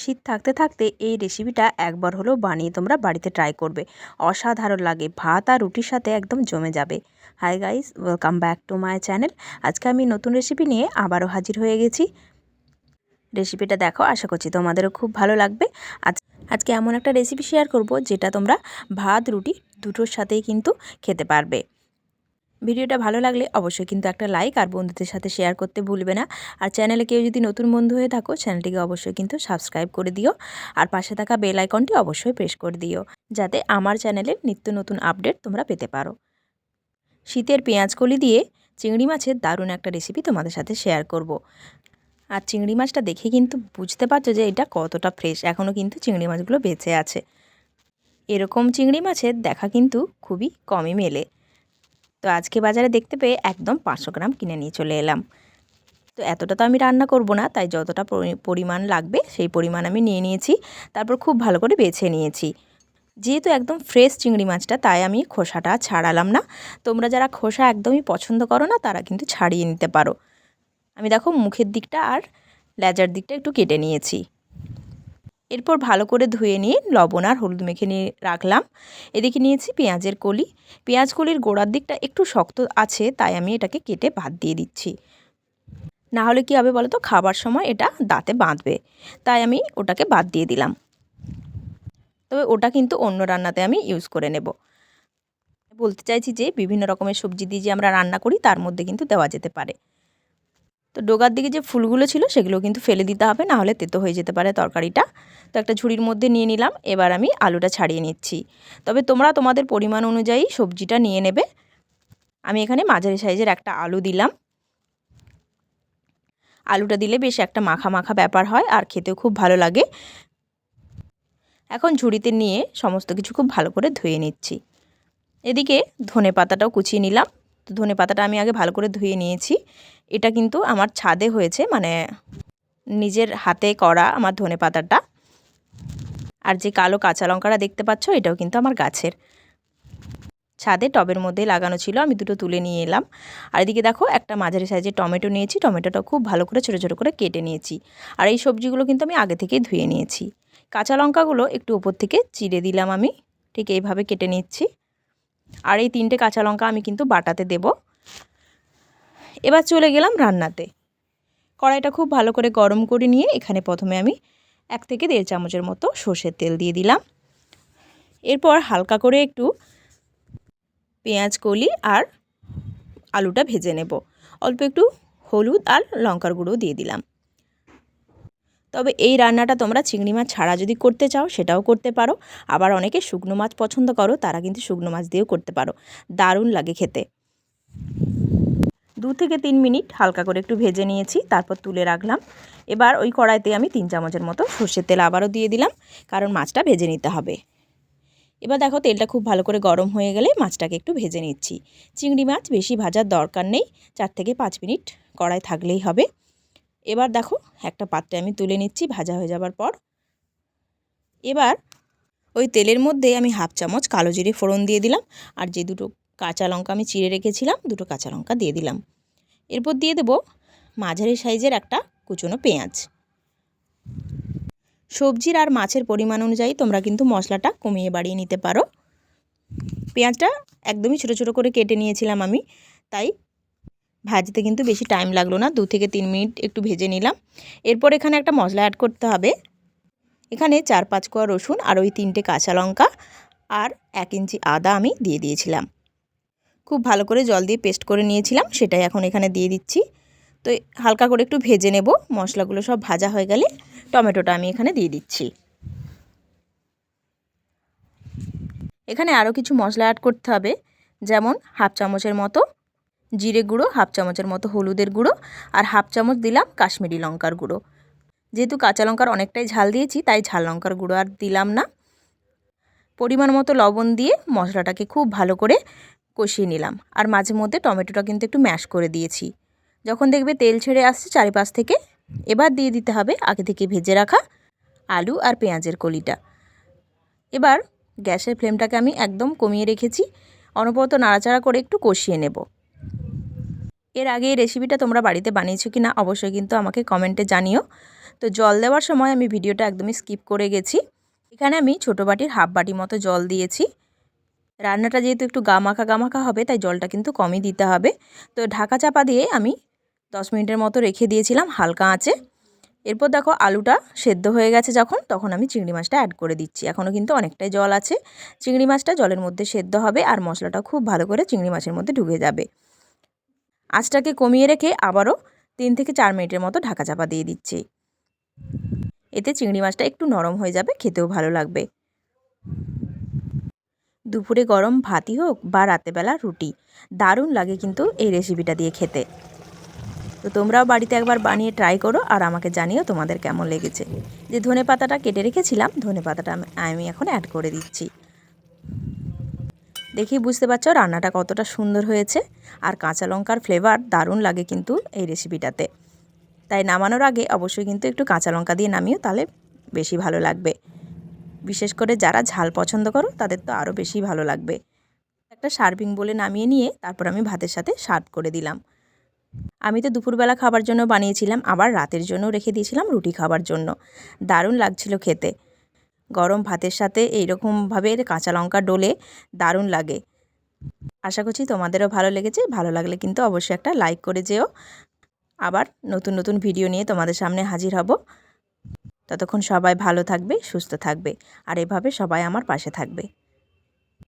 শীত থাকতে থাকতে এই রেসিপিটা একবার হলেও বানিয়ে তোমরা বাড়িতে ট্রাই করবে। অসাধারণ লাগে, ভাত আর রুটির সাথে একদম জমে যাবে। Hi guys welcome back to my channel আজকে আমি নতুন রেসিপি নিয়ে আবারও হাজির হয়ে গেছি। রেসিপিটা দেখো, আশা করছি তোমাদেরও খুব ভালো লাগবে। আজ, আজকে এমন একটা রেসিপি শেয়ার করব, যেটা তোমরা ভাত, রুটি দুটোর সাথেই কিন্তু খেতে পারবে। ভিডিওটা ভালো লাগলে অবশ্যই কিন্তু একটা লাইক আর বন্ধুদের সাথে শেয়ার করতে ভুলবে না। আর চ্যানেলে কেউ যদি নতুন বন্ধু হয়ে থাকো, চ্যানেলটিকে অবশ্যই কিন্তু সাবস্ক্রাইব করে দিও। আর পাশে থাকা বেল আইকনটি অবশ্যই প্রেস করে দিও, যাতে আমার চ্যানেলের নিত্য নতুন আপডেট তোমরা পেতে পারো। শীতের পেঁয়াজকলি দিয়ে চিংড়ি মাছের দারুণ একটা রেসিপি তোমাদের সাথে শেয়ার করব। আর চিংড়ি মাছটা দেখে কিন্তু বুঝতে পারছ যে এটা কতটা ফ্রেশ এখনও কিন্তু চিংড়ি মাছগুলো বেঁচে আছে। এরকম চিংড়ি মাছের দেখা কিন্তু খুবই কমই মেলে। তো আজকে বাজারে দেখতে পেয়ে একদম পাঁচশো গ্রাম কিনে নিয়ে চলে এলাম। তো এতটা তো আমি রান্না করব না, তাই যতটা পরিমাণ লাগবে সেই পরিমাণ আমি নিয়ে নিয়েছি, তারপর খুব ভালো করে বেছে নিয়েছি। যেহেতু একদম ফ্রেশ চিংড়ি মাছটা, তাই আমি খোসাটা ছাড়ালাম না। তোমরা যারা খোসা একদমই পছন্দ করো না, তারা কিন্তু ছাড়িয়ে নিতে পারো। আমি দেখো মুখের দিকটা আর লেজার দিকটা একটু কেটে নিয়েছি। এরপর ভালো করে ধুয়ে নিয়ে লবণ আর হলুদ মেখে নিয়ে রাখলাম। এদিকে নিয়েছি পেঁয়াজের কলি। পেঁয়াজ কলির গোড়ার দিকটা একটু শক্ত আছে, তাই আমি এটাকে কেটে বাদ দিয়ে দিচ্ছি। না হলে কী হবে বলো তো খাবার সময় এটা দাঁতে বাঁধবে। তাই আমি ওটাকে বাদ দিয়ে দিলাম। তবে ওটা কিন্তু অন্য রান্নাতে আমি ইউজ করে নেব। বলতে চাইছি যে, বিভিন্ন রকমের সবজি দিয়ে যে আমরা রান্না করি, তার মধ্যে কিন্তু দেওয়া যেতে পারে। তো ডোগার দিকে যে ফুলগুলো ছিল সেগুলো কিন্তু ফেলে দিতে হবে, না হলে তেতো হয়ে যেতে পারে তরকারিটা। তো একটা ঝুড়ির মধ্যে নিয়ে নিলাম, এবার আমি আলুটা ছাড়িয়ে নিচ্ছি। তবে তোমরা তোমাদের পরিমাণ অনুযায়ী সবজিটা নিয়ে নেবে। আমি এখানে মাঝারি সাইজের একটা আলু দিলাম। আলুটা দিলে বেশ একটা মাখা মাখা ব্যাপার হয় আর খেতেও খুব ভালো লাগে। এখন ঝুড়িতে নিয়ে সমস্ত কিছু খুব ভালো করে ধুয়ে নিচ্ছি। এদিকে ধনে পাতাটাও কুচিয়ে নিলাম। তো ধনে পাতাটা আমি আগে ভালো করে ধুয়ে নিয়েছি। এটা কিন্তু আমার ছাদে হয়েছে মানে নিজের হাতে করা আমার ধনে পাতাটা। আর যে কালো কাঁচা লঙ্কাটা দেখতে পাচ্ছ, এটাও কিন্তু আমার গাছের। ছাদে টবের মধ্যে লাগানো ছিল, আমি দুটো তুলে নিয়ে এলাম। আর এদিকে দেখো, একটা মাঝারি সাইজে টমেটো নিয়েছি টমেটোটা খুব ভালো করে, ছোটো ছোটো করে কেটে নিয়েছি। আর এই সবজিগুলো কিন্তু আমি আগে থেকেই ধুয়ে নিয়েছি। কাঁচা লঙ্কাগুলো একটু ওপর থেকে চিড়ে দিলাম আমি, ঠিক এইভাবে কেটে নিচ্ছি। আর এই তিনটে কাঁচা লঙ্কা আমি কিন্তু বাটাতে দেব। এবার চলে গেলাম রান্নাতে। কড়াইটা খুব ভালো করে গরম করে নিয়ে এখানে প্রথমে আমি এক থেকে দেড় চামচের মতো সর্ষের তেল দিয়ে দিলাম। এরপর হালকা করে একটু পেঁয়াজ, কলি আর আলুটা ভেজে নেব। অল্প একটু হলুদ আর লঙ্কার গুঁড়ো দিয়ে দিলাম। তবে এই রান্নাটা তোমরা চিংড়ি মাছ ছাড়া যদি করতে চাও, সেটাও করতে পারো। আবার অনেকে শুকনো মাছ পছন্দ করো, তারা কিন্তু শুকনো মাছ দিয়েও করতে পারো। দারুণ লাগে খেতে। দু থেকে তিন মিনিট হালকা করে একটু ভেজে নিয়েছি, তারপর তুলে রাখলাম। এবার ওই কড়াইতে আমি তিন চামচের মতো সর্ষের তেল আবারও দিয়ে দিলাম, কারণ মাছটা ভেজে নিতে হবে। এবার দেখো তেলটা খুব ভালো করে গরম হয়ে গেলে মাছটাকে একটু ভেজে নিচ্ছি। চিংড়ি মাছ বেশি ভাজার দরকার নেই, চার থেকে পাঁচ মিনিট কড়াই থাকলেই হবে। এবার দেখো একটা পাত্রে আমি তুলে নিচ্ছি, ভাজা হয়ে যাবার পর। এবার ওই তেলের মধ্যে আমি হাফ চামচ কালো জিরে ফোড়ন দিয়ে দিলাম, আর যে দুটো কাঁচা লঙ্কা আমি চিড়ে রেখেছিলাম, দুটো কাঁচা লঙ্কা দিয়ে দিলাম। এরপর দিয়ে দেবো মাঝারি সাইজের একটা কুচনো পেঁয়াজ। সবজির আর মাছের পরিমাণ অনুযায়ী তোমরা কিন্তু মশলাটা কমিয়ে বাড়িয়ে নিতে পারো। পেঁয়াজটা একদমই ছোটো ছোটো করে কেটে নিয়েছিলাম আমি, তাই ভাজতে কিন্তু বেশি টাইম লাগল না, দু থেকে তিন মিনিট একটু ভেজে নিলাম। এরপর এখানে একটা মশলা অ্যাড করতে হবে। এখানে চার পাঁচ কোয়া রসুন আর ওই তিনটে কাঁচা লঙ্কা আর এক ইঞ্চি আদা আমি দিয়ে দিয়েছিলাম। খুব ভালো করে জল দিয়ে পেস্ট করে নিয়েছিলাম, সেটাই এখন এখানে দিয়ে দিচ্ছি। তো হালকা করে একটু ভেজে নেব, মশলাগুলো সব ভাজা হয়ে গেলে টমেটোটা আমি এখানে দিয়ে দিচ্ছি। এখানে আরও কিছু মশলা অ্যাড করতে হবে, যেমন হাফ চামচের মতো জিরে গুঁড়ো, হাফ চামচের মতো হলুদের গুঁড়ো আর হাফ চামচ দিলাম কাশ্মীরি লঙ্কার গুঁড়ো। যেহেতু কাঁচা লঙ্কার অনেকটাই ঝাল দিয়েছি, তাই ঝাল লঙ্কার গুঁড়ো আর দিলাম না। পরিমাণ মতো লবণ দিয়ে মশলাটাকে খুব ভালো করে কষিয়ে নিলাম আর মাঝে মধ্যে টমেটোটা কিন্তু একটু ম্যাশ করে দিয়েছি। যখন দেখবে তেল ছেড়ে আসছে চারিপাশ থেকে, এবার দিয়ে দিতে হবে আগে থেকে ভেজে রাখা আলু আর পেঁয়াজের কলিটা। এবার গ্যাসের ফ্লেমটাকে আমি একদম কমিয়ে রেখেছি। অনবরত নাড়াচাড়া করে একটু কষিয়ে নেব। এর আগে এই রেসিপিটা তোমরা বাড়িতে বানিয়েছো কি না অবশ্যই কিন্তু আমাকে কমেন্টে জানিও। তো জল দেওয়ার সময় আমি ভিডিওটা একদমই স্কিপ করে গেছি। এখানে আমি ছোটো বাটির হাফ বাটি মতো জল দিয়েছি। রান্নাটা যেহেতু একটু গামাখা গামাখা হবে, তাই জলটা কিন্তু কমই দিতে হবে। তো ঢাকা চাপা দিয়ে আমি দশ মিনিটের মতো রেখে দিয়েছিলাম হালকা আঁচে। এরপর দেখো আলুটা সেদ্ধ হয়ে গেছে যখন, তখন আমি চিংড়ি মাছটা অ্যাড করে দিচ্ছি। এখনও কিন্তু অনেকটাই জল আছে। চিংড়ি মাছটা জলের মধ্যে সেদ্ধ হবে আর মশলাটা খুব ভালো করে চিংড়ি মাছের মধ্যে ঢুকে যাবে। আঁচটাকে কমিয়ে রেখে আবারও তিন থেকে চার মিনিটের মতো ঢাকা চাপা দিয়ে দিচ্ছি। এতে চিংড়ি মাছটা একটু নরম হয়ে যাবে, খেতেও ভালো লাগবে। দুপুরে গরম ভাতই হোক বা রাতেবেলা রুটি, দারুণ লাগে কিন্তু এই রেসিপিটা দিয়ে খেতে। তো তোমরাও বাড়িতে একবার বানিয়ে ট্রাই করো আর আমাকে জানিও তোমাদের কেমন লেগেছে। যে ধনে পাতাটা কেটে রেখেছিলাম ধনে পাতাটা আমি এখন অ্যাড করে দিচ্ছি। দেখি বুঝতে পারছ রান্নাটা কতটা সুন্দর হয়েছে। আর কাঁচা লঙ্কার ফ্লেভার দারুণ লাগে কিন্তু এই রেসিপিটাতে তাই নামানোর আগে অবশ্যই কিন্তু একটু কাঁচা লঙ্কা দিয়ে নামিও, তাহলে বেশি ভালো লাগবে। বিশেষ করে যারা ঝাল পছন্দ করো, তাদের তো আরও বেশি ভালো লাগবে। একটা সার্ভিং বলে নামিয়ে নিয়ে তারপর আমি ভাতের সাথে সার্ভ করে দিলাম। আমি তো দুপুরবেলা খাবার জন্য বানিয়েছিলাম, আবার রাতের জন্য রেখে দিয়েছিলাম রুটি খাবার জন্য। দারুণ লাগছিল খেতে। গরম ভাতের সাথে এইরকমভাবে কাঁচা লঙ্কা ডোলে দারুণ লাগে। আশা করছি তোমাদেরও ভালো লেগেছে। ভালো লাগলে কিন্তু অবশ্যই একটা লাইক করে যেও। আবার নতুন নতুন ভিডিও নিয়ে তোমাদের সামনে হাজির হব। ততক্ষণ সবাই ভালো থাকবে, সুস্থ থাকবে। আর এভাবে সবাই আমার পাশে থাকবে।